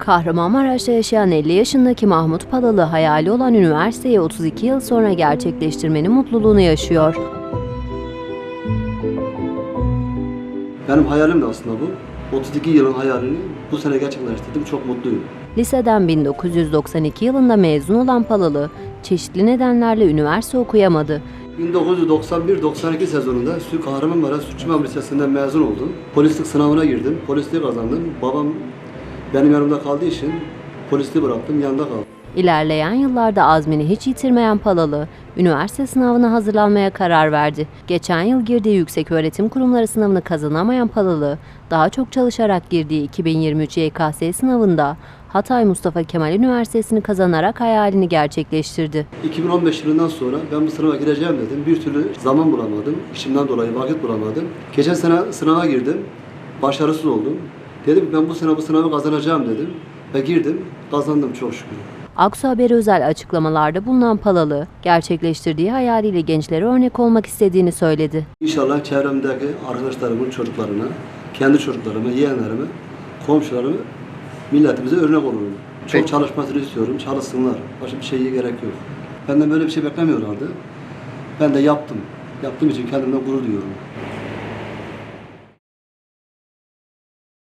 Kahramanmaraş'ta yaşayan 50 yaşındaki Mahmut Palalı hayali olan üniversiteyi 32 yıl sonra gerçekleştirmenin mutluluğunu yaşıyor. Benim hayalim de aslında bu. 32 yılın hayalini bu sene gerçekleştirdim. Çok mutluyum. Liseden 1992 yılında mezun olan Palalı, çeşitli nedenlerle üniversite okuyamadı. 1991-92 sezonunda Sü Kahramanmaraş Sütçüman Lisesi'nden mezun oldum. Polislik sınavına girdim. Polisliği kazandım. Babam benim yanımda kaldığı için polisliği bıraktım. Yanında kaldım. İlerleyen yıllarda azmini hiç yitirmeyen Palalı, üniversite sınavına hazırlanmaya karar verdi. Geçen yıl girdiği yüksek öğretim kurumları sınavını kazanamayan Palalı, daha çok çalışarak girdiği 2023 YKS sınavında Hatay Mustafa Kemal Üniversitesi'ni kazanarak hayalini gerçekleştirdi. 2015 yılından sonra ben bu sınava gireceğim dedim. Bir türlü zaman bulamadım. İşimden dolayı vakit bulamadım. Geçen sene sınava girdim. Başarısız oldum. Dedim ki ben bu sene bu sınavı kazanacağım dedim. Ve girdim. Kazandım çok şükür. Aksu Haber özel açıklamalarda bulunan Palalı, gerçekleştirdiği hayaliyle gençlere örnek olmak istediğini söyledi. İnşallah çevremdeki arkadaşlarımın çocuklarına, kendi çocuklarıma, yeğenlerime, komşularıma, milletimize örnek olurum. Çok Peki. çalışmasını istiyorum, çalışsınlar. Başka bir şeye gerek yok. Benden böyle bir şey beklemiyorlardı. Ben de yaptım. Yaptığım için kendimden gurur duyuyorum.